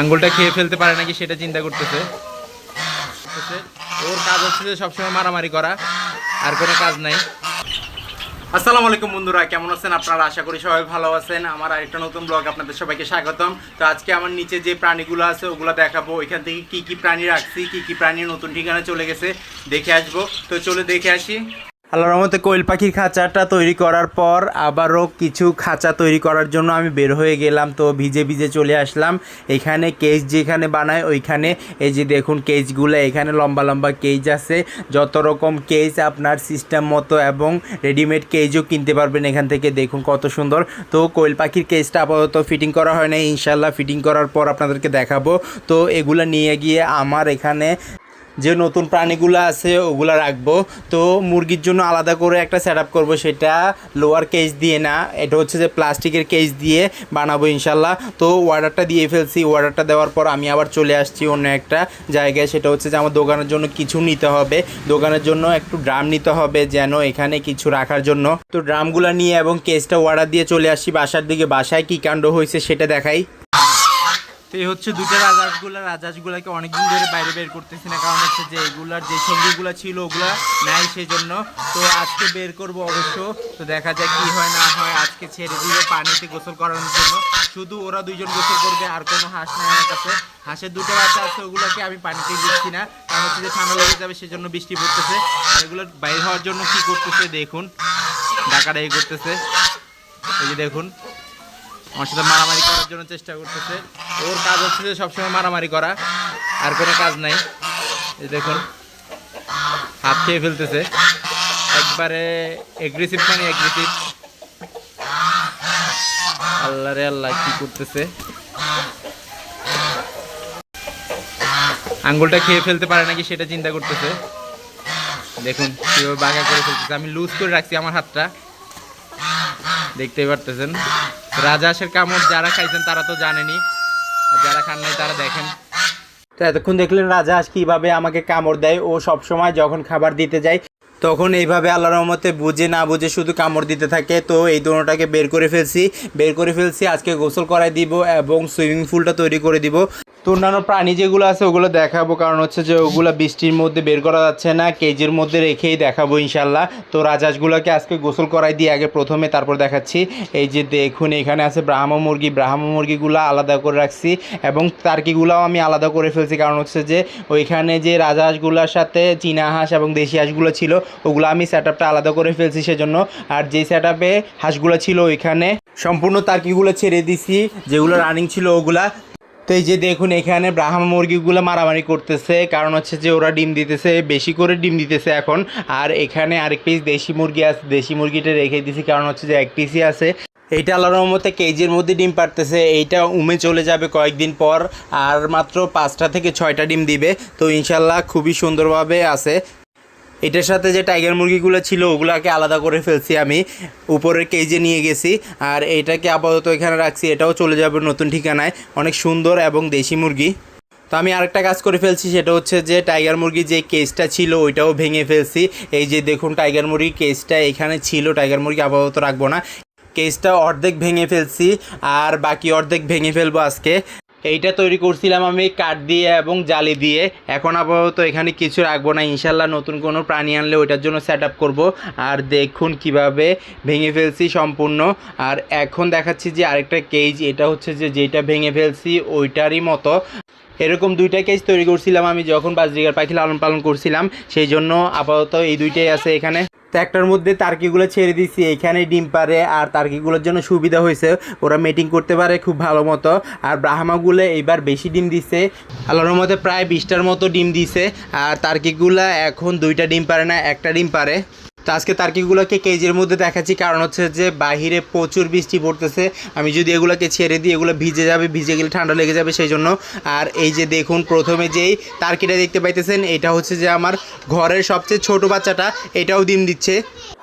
আঙ্গুলটা খেয়ে ফেলতে পারে নাকি সেটা চিন্তা করতেছে। ওর কাজ হচ্ছে যে সবসময় মারামারি করা, আর কোনো কাজ নাই। আসসালামু আলাইকুম বন্ধুরা, কেমন আছেন আপনারা? আশা করি সবাই ভালো আছেন। আমার আরেকটা নতুন ব্লগ আপনাদের সবাইকে স্বাগতম। তো আজকে আমার নিচে যে প্রাণীগুলো আছে, ওগুলো দেখাবো। এখান থেকে কি কি প্রাণী রাখছি, কি কি প্রাণী নতুন ঠিকানা চলে গেছে, দেখে আসব। তো চলে দেখে আসি। আল্লাহর রহমতে কোয়েল পাখির খাঁচাটা তৈরি করার পর আবারও কিছু খাঁচা তৈরি করার জন্য আমি বের হয়ে গেলাম। তো ভিজে ভিজে চলে আসলাম। এখানে কেজ যেখানে বানায়, ওইখানে এই যে দেখুন কেজগুলো, এখানে লম্বা লম্বা কেজ আছে। যত রকম কেজ আপনার সিস্টেম মতো এবং রেডিমেড কেজও কিনতে পারবেন এখান থেকে। দেখুন কত সুন্দর। তো কোয়েল পাখির কেজটা আপাতত ফিটিং করা হয় না ইনশাল্লাহ ফিটিং করার পর আপনাদেরকে দেখাবো। তো এগুলো নিয়ে গিয়ে আমার এখানে যে নতুন প্রাণীগুলো আছে, ওগুলো রাখব। তো মুরগির জন্য আলাদা করে একটা সেট আপ করব, সেটা লোয়ার কেজ দিয়ে না, এটা হচ্ছে যে প্লাস্টিকের কেজ দিয়ে বানাবো ইনশাল্লাহ। তো অর্ডারটা দিয়ে ফেলছি অর্ডারটা দেওয়ার পর আমি আবার চলে আসছি অন্য একটা জায়গায়। সেটা হচ্ছে যে আমার দোকানের জন্য কিছু নিতে হবে। দোকানের জন্য একটু ড্রাম নিতে হবে যেন এখানে কিছু রাখার জন্য। তো ড্রামগুলো নিয়ে এবং কেজটা অর্ডার দিয়ে চলে আসছি। বাসার দিকে বাসায় কী কাণ্ড হয়েছে সেটা দেখাই। তো এই হচ্ছে দুটো রাজহাঁসগুলো রাজহাঁসগুলোকে অনেকদিন ধরে বাইরে বের করতেছি না, কারণ হচ্ছে যে এগুলার যে সঙ্গীগুলো ছিল, ওগুলো নাই সেই জন্য তো আজকে বের করব অবশ্য। তো দেখা যায় কি হয়, না হয় আজকে ছেড়ে দিবে পানিতে গোসল করানোর জন্য। শুধু ওরা দুইজন গোসল করবে, আর কোনো হাঁস নাই আমার কাছে। হাঁসের দুটো বাচ্চা আছে, ওগুলোকে আমি পানিতে দিচ্ছি না। কারণ হচ্ছে যে ঠান্ডা লেগে যাবে, সেজন্য বৃষ্টি পড়তেছে। আর এগুলো বাইরে হওয়ার জন্য কি করতেছে, দেখুন। ডাকাডাকি করতেছে। এই যে দেখুন। আমার সাথে মারামারি করার জন্য চেষ্টা করতেছে। ওর কাজ হচ্ছে যে সবসময় মারামারি করা, আর কোনো কাজ নাই। এই দেখুন, হাত খেয়ে ফেলতেছে। একবারে এগ্রেসিভ মানে এগ্রেসিভ আল্লাহ রে আল্লাহ, কি করতেছে? আঙ্গুলটা খেয়ে ফেলতে পারে নাকি সেটা চিন্তা করতেছে। দেখুন, কীভাবে বাঘা করে ফেলতেছে। আমি লুজ করে রাখছি আমার হাতটা। দেখতেই পারতেছেন। রাজহাঁসের কামড় যারা খাইছেন তারা তো জানেনি। যারা খান নাই তারা দেখেন। তো এতক্ষণ দেখলেন রাজহাঁস কীভাবে আমাকে কামড় দেয়। ও সব সময় যখন খাবার দিতে যায়, তখন এইভাবে আল্লাহ রহমতে বুঝে না বুঝে শুধু কামড় দিতে থাকে। তো এই দোনোটাকে বের করে ফেলছি। বের করে ফেলছি, আজকে গোসল করাই দিব এবং সুইমিং পুলটা তৈরি করে দিব। তো অন্যান্য প্রাণী যেগুলো আছে ওগুলো দেখাবো, কারণ হচ্ছে যে ওগুলো বৃষ্টির মধ্যে বের করা যাচ্ছে না, কেজের মধ্যে রেখেই দেখাবো ইনশাল্লাহ তো রাজহাঁসগুলোকে আজকে গোসল করাই দিয়ে আগে প্রথমে তারপর দেখাচ্ছি। এই যে দেখুন, এখানে আছে ব্রাহ্ম মুরগি ব্রাহ্ম মুরগিগুলো আলাদা করে রাখছি এবং টার্কিগুলোও আমি আলাদা করে ফেলছি, কারণ হচ্ছে যে ওইখানে যে রাজহাঁসগুলোর সাথে চীনা হাঁস এবং দেশি হাঁসগুলো ছিল, ওগুলো আমি সেট আলাদা করে ফেলছি সেজন্য। আর যে সেট হাঁসগুলো ছিল ওইখানে সম্পূর্ণ টার্কিগুলো ছেড়ে দিছি, যেগুলো রানিং ছিল ওগুলা। তো এই যে দেখুন, এখানে ব্রাহ্মা মুরগিগুলো মারামারি করতেছে। কারণ হচ্ছে যে ওরা ডিম দিতেছে, বেশি করে ডিম দিতেছে এখন। আর এখানে আরেক পিস দেশি মুরগি আছে, দেশি মুরগিটা রেখে দিছি, কারণ হচ্ছে যে এক পিসই আছে। এইটা আল্লাহর রহমতে কেজির মধ্যে ডিম পারতেছে এইটা উমে চলে যাবে কয়েকদিন পর। আর মাত্র পাঁচটা থেকে ছয়টা ডিম দিবে। তো ইনশাল্লাহ খুবই সুন্দরভাবে আছে। এটার সাথে যে টাইগার মুরগিগুলো ছিল, ওগুলোকে আলাদা করে ফেলছি আমি। উপরের কেজে নিয়ে গেছি। আর এটাকে আপাতত এখানে রাখছি। এটাও চলে যাবে নতুন ঠিকানায়। অনেক সুন্দর এবং দেশি মুরগি। তো আমি আরেকটা কাজ করে ফেলছি, সেটা হচ্ছে যে টাইগার মুরগির যে কেসটা ছিল, ওইটাও ভেঙে ফেলছি। এই যে দেখুন টাইগার মুরগির কেসটা এখানে ছিল। টাইগার মুরগি আপাতত রাখব না। কেসটা অর্ধেক ভেঙে ফেলছি, আর বাকি অর্ধেক ভেঙে ফেলব আজকে। এইটা তৈরি করছিলাম আমি কাঠ দিয়ে এবং জালি দিয়ে। এখন আপাতত এখানে কিছু রাখব না। ইনশাল্লাহ নতুন কোনো প্রাণী আনলে ওইটার জন্য সেট আপ করব। আর দেখুন কীভাবে ভেঙে ফেলছি সম্পূর্ণ। আর এখন দেখাচ্ছি যে আরেকটা কেজ এটা হচ্ছে যে যেটা ভেঙে ফেলছি ওইটারই মতো। এরকম দুইটা কেজ তৈরি করছিলাম আমি যখন বাজরিগার পাখি লালন পালন করছিলাম, সেই জন্য আপাতত এই দুইটাই আছে এখানে। তো একটার মধ্যে তার্কিগুলো ছেড়ে দিছি। এখানে ডিম পারে আর তার্কিগুলোর জন্য সুবিধা হয়েছে। ওরা মেটিং করতে পারে খুব ভালো মতো। আর ব্রাহ্মাগুলো এইবার বেশি ডিম দিছে। আল্লাহর মধ্যে প্রায় বিশটার মতো ডিম দিছে। আর তার্কিগুলা এখন দুইটা ডিম পারে না, একটা ডিম পারে। তো আজকে তার্কিগুলোকে কেজের মধ্যে দেখাচ্ছি, কারণ হচ্ছে যে বাহিরে প্রচুর বৃষ্টি পড়তেছে। আমি যদি এগুলোকে ছেড়ে দিই, এগুলো ভিজে যাবে, ভিজে গেলে ঠান্ডা লেগে যাবে, সেই জন্য। আর এই যে দেখুন, প্রথমে যেই তার্কিটা দেখতে পাইতেছেন, এটা হচ্ছে যে আমার ঘরের সবচেয়ে ছোট বাচ্চাটা, এটাও ডিম দিচ্ছে।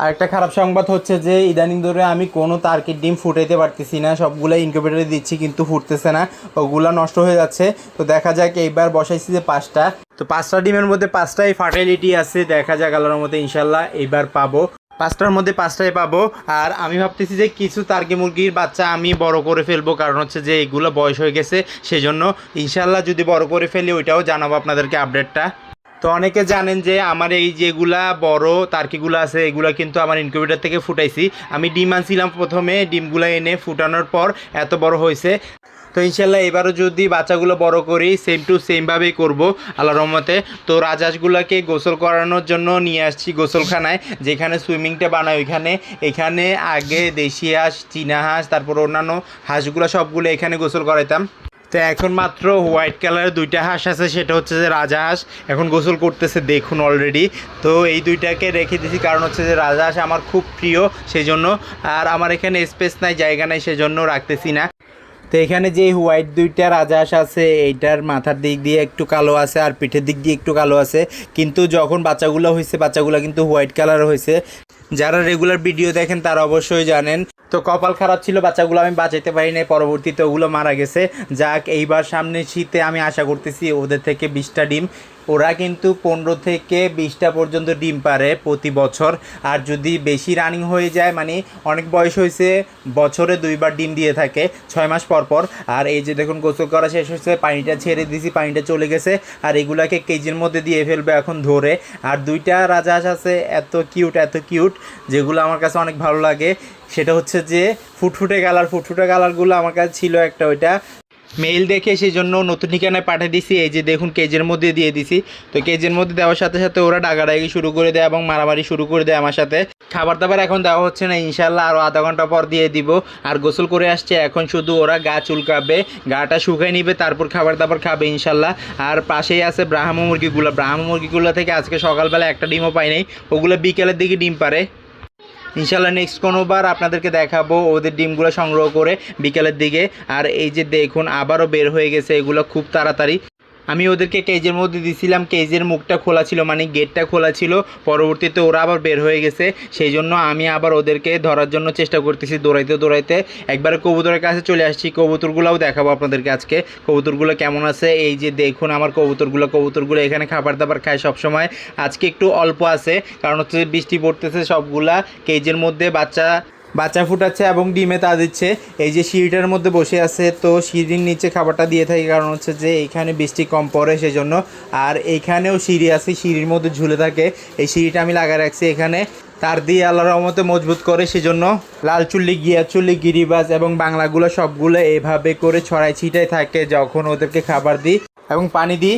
আর একটা খারাপ সংবাদ হচ্ছে যে ইদানিং ধরে আমি কোনো তার্কির ডিম ফুটাইতে পারতেছি না সবগুলো ইনকিউবেটারে দিচ্ছি, কিন্তু ফুটতেছে না, ওগুলো নষ্ট হয়ে যাচ্ছে। তো দেখা যাক, এইবার বসাইছি যে পাঁচটা। তো পাঁচটা ডিমের মধ্যে পাঁচটাই ফার্টিলিটি আছে, দেখা যাক আল্লাহর মধ্যে ইনশাল্লাহ এইবার পাবো। পাঁচটার মধ্যে পাঁচটাই পাবো, আর আমি ভাবতেছি যে কিছু তার্কি মুরগির বাচ্চা আমি বড় করে ফেলব, কারণ হচ্ছে যে এগুলো বয়স হয়ে গেছে, সেজন্য ইনশাল্লাহ যদি বড় করে ফেলি ওইটাও জানাব আপনাদেরকে আপডেটটা তো অনেকে জানেন যে আমার এই যেগুলা বড় তার্কিগুলো আছে, এগুলো কিন্তু আমার ইনকিউবেটার থেকে ফুটাইছি। আমি ডিম আনছিলাম প্রথমে, ডিমগুলো এনে ফুটানোর পর এত বড় হয়েছে। তো ইনশাল্লাহ এবারও যদি বাচ্চাগুলো বড় করি সেম টু সেমভাবেই করব আল্লাহ রহমতে। তো রাজহাঁসগুলোকে গোসল করানোর জন্য নিয়ে আসছি গোসলখানায়, যেখানে সুইমিংটা বানায় ওইখানে। এখানে আগে দেশি হাঁস, চীনা হাঁস, তারপর অন্যান্য হাঁসগুলো সবগুলো এখানে গোসল করাইতাম। তো এখন মাত্র হোয়াইট কালারের দুইটা হাঁস আছে, সেটা হচ্ছে যে রাজহাঁস। এখন গোসল করতেছে দেখুন অলরেডি তো এই দুইটাকে রেখে দিয়েছি কারণ হচ্ছে যে রাজহাঁস আমার খুব প্রিয় সেই জন্য আর আমার এখানে স্পেস নাই, জায়গা নাই, সেজন্য রাখতেছি না। তো এখানে যে হোয়াইট দুইটা রাজহাঁস আছে, এইটার মাথার দিক দিয়ে একটু কালো আছে আর পিঠের দিক দিয়ে একটু কালো আছে। কিন্তু যখন বাচ্চাগুলো হয়েছে বাচ্চাগুলো কিন্তু হোয়াইট কালার হয়েছে যারা রেগুলার ভিডিও দেখেন, তারা অবশ্যই জানেন। তো কপাল খারাপ ছিল, বাচ্চাগুলো আমি বাঁচাইতে পারি নাই। পরবর্তীতে ওগুলো মারা গেছে। যাক, এইবার সামনে শীতে আমি আশা করতেছি ওদের থেকে বিশটা ডিম ওরা কিন্তু পনেরো থেকে বিশটা পর্যন্ত ডিম পারে প্রতি বছর। আর যদি বেশি রানিং হয়ে যায় মানে অনেক বয়স হয়েছে, বছরে দুইবার ডিম দিয়ে থাকে, ছয় মাস পর পর। আর এই যে দেখুন, গোসল করা শেষ হয়েছে, পানিটা ছেড়ে দিয়েছি, পানিটা চলে গেছে। আর এগুলাকে কেজির মধ্যে দিয়ে ফেলবে এখন ধরে। আর দুইটা রাজহাঁস আছে, এত কিউট এত কিউট যেগুলো আমার কাছে অনেক ভালো লাগে। সেটা হচ্ছে যে, ফুটফুটে কালার ফুটফুটে কালারগুলো আমার কাছে ছিল একটা, ওইটা মেইল দেখে সেই জন্য নতুন ঠিকানায় পাঠিয়ে দিছি। এই যে দেখুন কেজের মধ্যে দিয়ে দিছি। তো কেজের মধ্যে দেওয়ার সাথে সাথে ওরা ডাগাডাগি শুরু করে দেয় এবং মারামারি শুরু করে দেয় আমার সাথে। খাবার দাবার এখন দেওয়া হচ্ছে না ইনশাল্লাহ আরও আধা ঘণ্টা পর দিয়ে দিব। আর গোসল করে আসছে, এখন শুধু ওরা গা চুলকাবে, গাটা শুকাই নিবে, তারপর খাবার দাবার খাবে ইনশাল্লাহ আর পাশেই আছে ব্রাহ্ম মুরগিগুলো। ব্রাহ্ম মুরগিগুলো থেকে আজকে সকালবেলা একটা ডিমও পাই নাই, ওগুলো বিকেলের দিকে ডিম পারে। ইনশাল্লাহ নেক্সট কোনোবার আপনাদেরকে দেখাবো ওদের ডিমগুলো সংগ্রহ করে বিকেলের দিকে। আর এই যে দেখুন, আবারও বের হয়ে গেছে, এগুলো খুব তাড়াতাড়ি। আমি ওদেরকে কেজের মধ্যে দিছিলাম, কেজের মুখটা খোলা ছিল মানে গেটটা খোলা ছিল, পরবর্তীতে ওরা আবার বের হয়ে গেছে। সেই জন্য আমি আবার ওদেরকে ধরার জন্য চেষ্টা করতেছি, দৌড়াইতে দৌড়াইতে। একবারে কবুতরের কাছে চলে আসছি, কবুতরগুলোও দেখাবো আপনাদেরকে আজকে। কবুতরগুলো কেমন আছে? এই যে দেখুন আমার কবুতরগুলো কবুতরগুলো এখানে খাবার দাবার খায় সবসময়। আজকে একটু অল্প আছে, কারণ হচ্ছে বৃষ্টি পড়তেছে সবগুলা। কেজের মধ্যে বাচ্চা বাচ্চা ফুটাচ্ছে এবং ডিমে তা দিচ্ছে। এই যে সিঁড়িটার মধ্যে বসে আছে, তো সিঁড়ির নিচে খাবারটা দিয়ে থাকে, কারণ হচ্ছে যে এইখানে বৃষ্টি কম পড়ে সেজন্য। আর এইখানেও সিঁড়ি আছে, সিঁড়ির মধ্যে ঝুলে থাকে। এই সিঁড়িটা আমি লাগা রাখছি এখানে। তার দিয়ে আল্লাহর রহমতে মজবুত করে সেজন্য লাল চুল্লি গিয়া চুল্লি, গিরিবাজ এবং বাংলাগুলো সবগুলো এইভাবে করে ছড়াই ছিটাই থাকে যখন ওদেরকে খাবার দিই এবং পানি দিই।